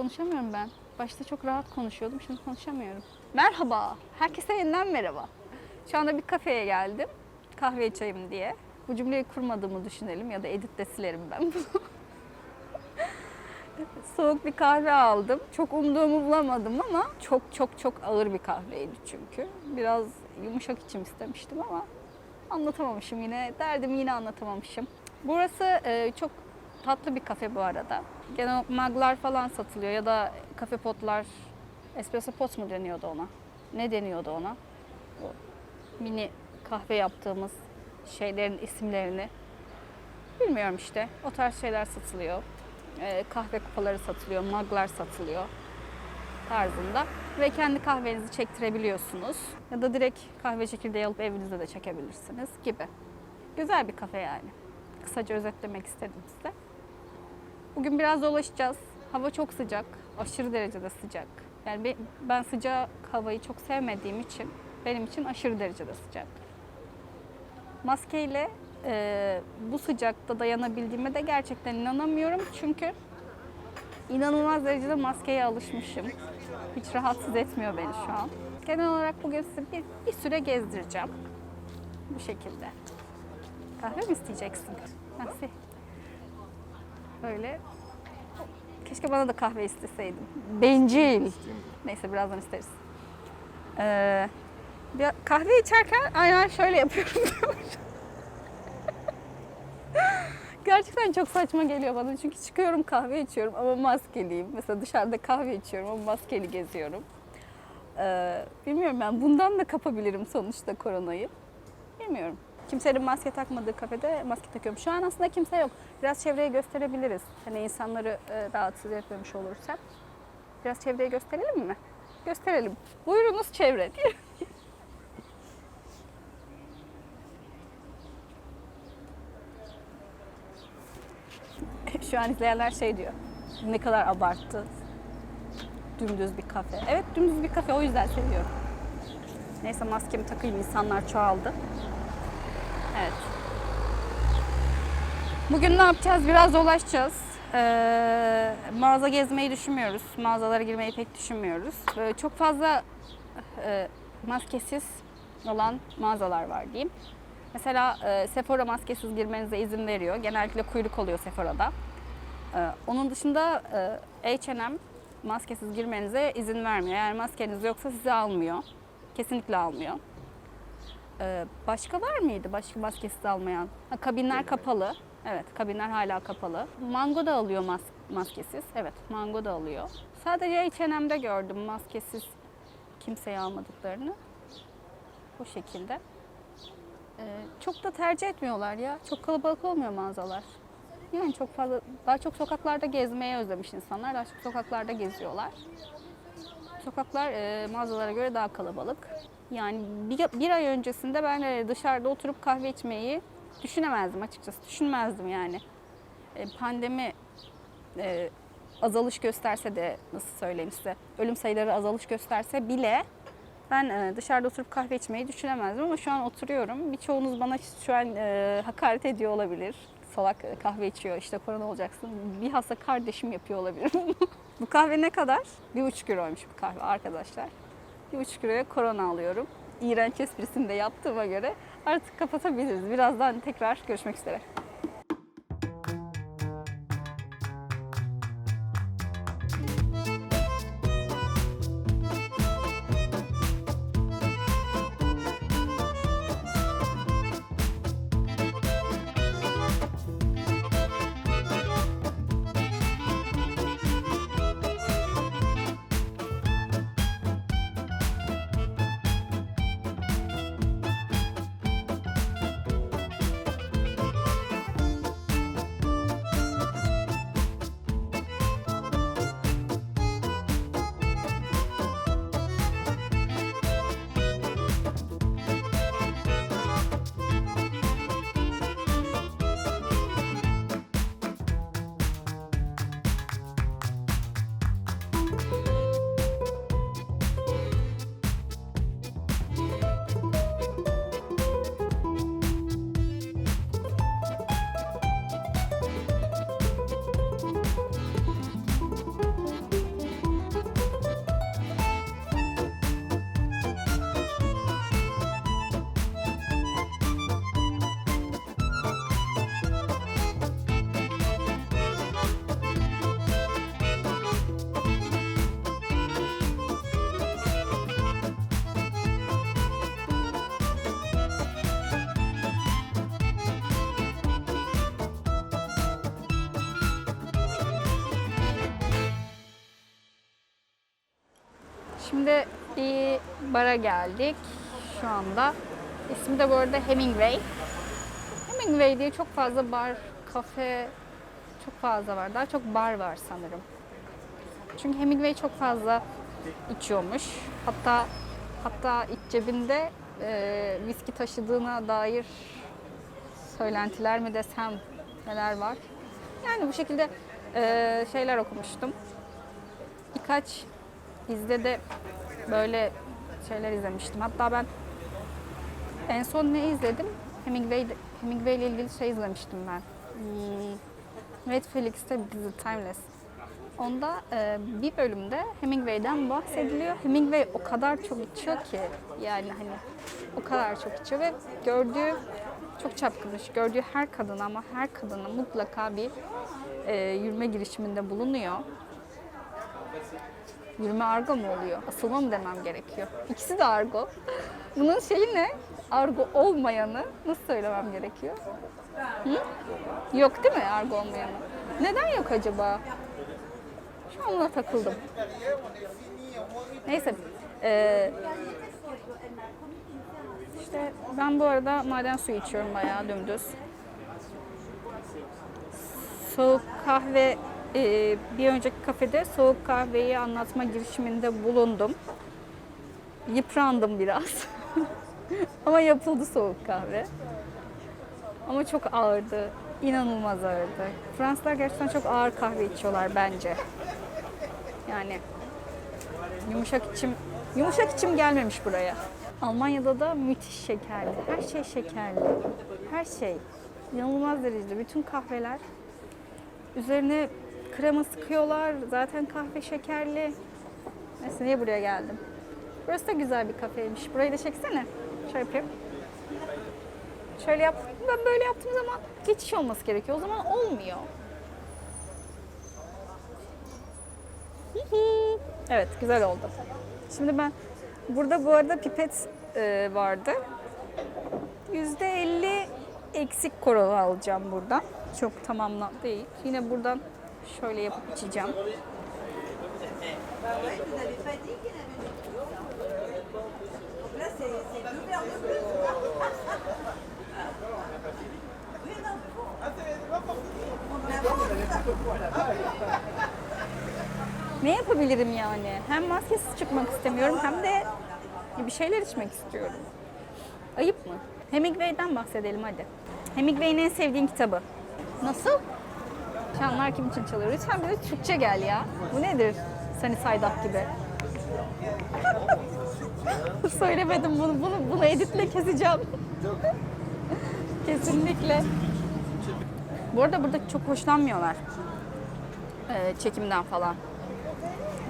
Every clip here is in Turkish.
Konuşamıyorum ben. Başta çok rahat konuşuyordum, şimdi konuşamıyorum. Merhaba, herkese yeniden merhaba. Şu anda bir kafeye geldim, kahve içeyim diye. Bu cümleyi kurmadığımı düşünelim ya da editte silerim ben bunu. Soğuk bir kahve aldım. Çok umduğumu bulamadım ama çok çok çok ağır bir kahveydi çünkü. Biraz yumuşak içim istemiştim ama anlatamamışım yine. Derdimi yine anlatamamışım. Burası e, çok tatlı bir kafe bu arada. Genel maglar falan satılıyor ya da kafe potlar. Espresso pot mu deniyordu ona? Ne deniyordu ona? O mini kahve yaptığımız şeylerin isimlerini bilmiyorum işte. O tarz şeyler satılıyor. Ee, kahve kupaları satılıyor, maglar satılıyor tarzında. Ve kendi kahvenizi çektirebiliyorsunuz. Ya da direkt kahve çekirdeği alıp evinizde de çekebilirsiniz gibi. Güzel bir kafe yani. Kısaca özetlemek istedim size. Bugün biraz dolaşacağız. Hava çok sıcak, aşırı derecede sıcak. Yani be- ben sıcak havayı çok sevmediğim için benim için aşırı derecede sıcak. Maskeyle e, bu sıcakta dayanabildiğime de gerçekten inanamıyorum. Çünkü inanılmaz derecede maskeye alışmışım. Hiç rahatsız etmiyor beni şu an. Genel olarak bugün sizi bir, bir süre gezdireceğim. Bu şekilde. Kahve mi isteyeceksin? Nasıl? Böyle. Keşke bana da kahve isteseydin. Bencil. Neyse birazdan isteriz. Ee, bir kahve içerken aynen şöyle yapıyorum. Gerçekten çok saçma geliyor bana çünkü çıkıyorum kahve içiyorum ama maskeliyim. Mesela dışarıda kahve içiyorum ama maskeli geziyorum. Ee, bilmiyorum ben bundan da kapabilirim sonuçta koronayı. Bilmiyorum. Kimsenin maske takmadığı kafede maske takıyorum. Şu an aslında kimse yok. Biraz çevreyi gösterebiliriz. Hani insanları e, rahatsız etmemiş olursak. Biraz çevreyi gösterelim mi? Gösterelim. Buyurunuz çevre diye. Şu an izleyenler şey diyor. Ne kadar abarttı. Dümdüz bir kafe. Evet dümdüz bir kafe o yüzden seviyorum. Neyse maskemi takayım insanlar çoğaldı. Evet. Bugün ne yapacağız? Biraz dolaşacağız. Ee, mağaza gezmeyi düşünmüyoruz. Mağazalara girmeyi pek düşünmüyoruz. Böyle çok fazla e, maskesiz olan mağazalar var diyeyim. Mesela e, Sephora maskesiz girmenize izin veriyor. Genellikle kuyruk oluyor Sephora'da. E, onun dışında e, H&M maskesiz girmenize izin vermiyor. Eğer maskeniz yoksa sizi almıyor. Kesinlikle almıyor. Ee, başka var mıydı? Başka maskesiz almayan? Ha, kabinler kapalı. Evet, kabinler hala kapalı. Mango da alıyor mas- maskesiz. Evet, Mango da alıyor. Sadece H&M'de gördüm maskesiz kimseyi almadıklarını. Bu şekilde. Ee, çok da tercih etmiyorlar ya. Çok kalabalık olmuyor mağazalar. Yani çok fazla, daha çok sokaklarda gezmeye özlemiş insanlar. Daha çok sokaklarda geziyorlar. Sokaklar e, mağazalara göre daha kalabalık. Yani bir, bir ay öncesinde ben e, dışarıda oturup kahve içmeyi düşünemezdim açıkçası. Düşünmezdim yani. E, pandemi e, azalış gösterse de nasıl söyleyeyim size ölüm sayıları azalış gösterse bile ben e, dışarıda oturup kahve içmeyi düşünemezdim ama şu an oturuyorum. Birçoğunuz bana şu an e, hakaret ediyor olabilir. Salak e, kahve içiyor işte korona olacaksın. Bilhassa kardeşim yapıyor olabilir. bu kahve ne kadar? Bir buçuk euroymuş bu kahve arkadaşlar. Bir buçuk euroya korona alıyorum. İğrenç esprisini de yaptığıma göre artık kapatabiliriz. Birazdan tekrar görüşmek üzere. Şimdi bir bara geldik şu anda. İsmi de bu arada Hemingway. Hemingway diye çok fazla bar, kafe çok fazla var. Daha çok bar var sanırım. Çünkü Hemingway çok fazla içiyormuş. Hatta hatta iç cebinde e, viski taşıdığına dair söylentiler mi desem neler var. Yani bu şekilde e, şeyler okumuştum. Birkaç dizide de böyle şeyler izlemiştim. Hatta ben en son ne izledim? Hemingway, Hemingway ile ilgili şey izlemiştim ben. Hmm, Netflix'te bir dizi Timeless. Onda e, bir bölümde Hemingway'den bahsediliyor. Hemingway o kadar çok içiyor ki yani hani o kadar çok içiyor ve gördüğü çok çapkınmış. Gördüğü her kadın ama her kadına mutlaka bir e, yürüme girişiminde bulunuyor. Yürüme argo mu oluyor? Asılma mı demem gerekiyor? İkisi de argo. Bunun şeyi ne? Argo olmayanı nasıl söylemem gerekiyor? Hı? Yok değil mi argo olmayanı? Neden yok acaba? Şu an ona takıldım. Neyse. Ee, işte ben bu arada maden suyu içiyorum bayağı dümdüz. Soğuk kahve e, bir önceki kafede soğuk kahveyi anlatma girişiminde bulundum. Yıprandım biraz. Ama yapıldı soğuk kahve. Ama çok ağırdı. İnanılmaz ağırdı. Fransızlar gerçekten çok ağır kahve içiyorlar bence. Yani yumuşak içim yumuşak içim gelmemiş buraya. Almanya'da da müthiş şekerli. Her şey şekerli. Her şey. İnanılmaz derecede. Bütün kahveler üzerine krema sıkıyorlar. Zaten kahve şekerli. Neyse niye buraya geldim? Burası da güzel bir kafeymiş. Burayı da çeksene. Şöyle yapayım. Şöyle yap. Ben böyle yaptığım zaman geçiş olması gerekiyor. O zaman olmuyor. evet güzel oldu. Şimdi ben burada bu arada pipet e, vardı. %50 eksik korola alacağım buradan. Çok tamamla değil. Yine buradan şöyle yapıp içeceğim. Ne yapabilirim yani? Hem maskesiz çıkmak istemiyorum hem de bir şeyler içmek istiyorum. Ayıp mı? Hemingway'den bahsedelim hadi. Hemingway'in en sevdiğin kitabı. Nasıl? Çanlar kim için çalıyor? Lütfen bize Türkçe gel ya. Bu nedir? Sani Saydak gibi. Söylemedim bunu. Bunu, bunu editle keseceğim. Kesinlikle. Bu arada burada çok hoşlanmıyorlar. Ee, çekimden falan.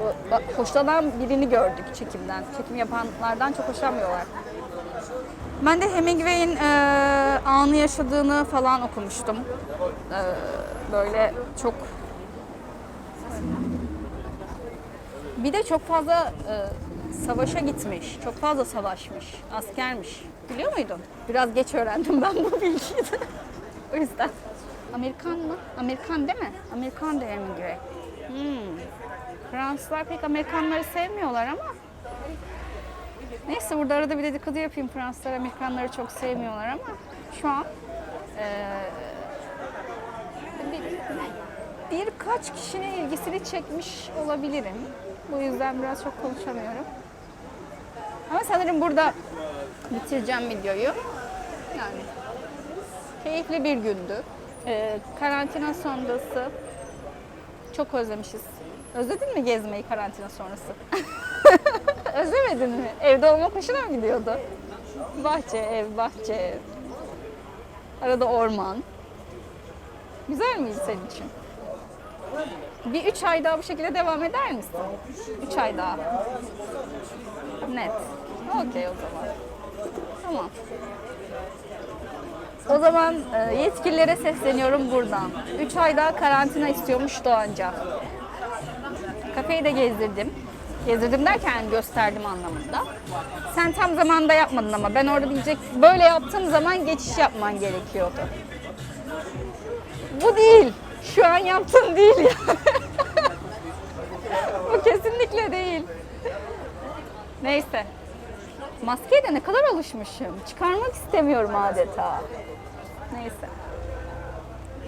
Bu- Hoşlanan birini gördük çekimden. Çekim yapanlardan çok hoşlanmıyorlar. Ben de Hemingway'in e, anı yaşadığını falan okumuştum. E, böyle çok bir de çok fazla e, savaşa gitmiş. Çok fazla savaşmış. Askermiş. Biliyor muydun? Biraz geç öğrendim ben bu bilgiyi de. o yüzden. Amerikan mı? Amerikan değil mi? Amerikan da Hemingway. Hmm. Fransızlar pek Amerikanları sevmiyorlar ama Neyse burada arada bir dedikodu yapayım. Fransızlar Amerikanları çok sevmiyorlar ama şu an bir, birkaç kişinin ilgisini çekmiş olabilirim. Bu yüzden biraz çok konuşamıyorum. Ama sanırım burada bitireceğim videoyu. Yani keyifli bir gündü. Eee, karantina sonrası çok özlemişiz. Özledin mi gezmeyi karantina sonrası? Özlemedin mi? Evde olmak hoşuna mı gidiyordu? Bahçe, ev, bahçe, ev. Arada orman. Güzel miydi senin için? Bir üç ay daha bu şekilde devam eder misin? Üç ay daha. Net. Okey o zaman. Tamam. O zaman e, yetkililere sesleniyorum buradan. Üç ay daha karantina istiyormuş Doğanca. Kafeyi de gezdirdim. Gezdirdim derken gösterdim anlamında. Sen tam zamanda yapmadın ama ben orada diyecek böyle yaptığım zaman geçiş yapman gerekiyordu. Bu değil. Şu an yaptığın değil ya. Bu kesinlikle değil. Neyse. Maskeye de ne kadar alışmışım. Çıkarmak istemiyorum adeta. Neyse.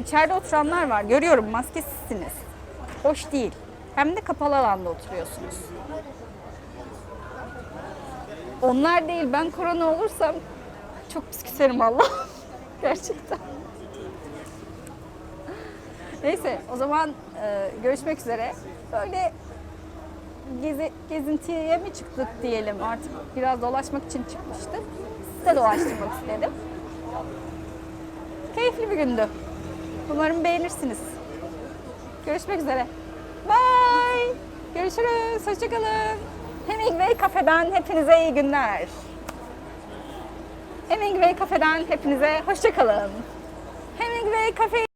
İçeride oturanlar var. Görüyorum maskesizsiniz. Hoş değil. Hem de kapalı alanda oturuyorsunuz. Onlar değil. Ben korona olursam çok pis küserim Allah. Gerçekten. Neyse o zaman e, görüşmek üzere. Böyle gezi, gezintiye mi çıktık diyelim artık biraz dolaşmak için çıkmıştık. Size dolaştırmak istedim. Keyifli bir gündü. Umarım beğenirsiniz. Görüşmek üzere. Görüşürüz. Hoşçakalın. Hemingway Kafe'den hepinize iyi günler. Hemingway Kafe'den hepinize hoşçakalın. Hemingway Kafe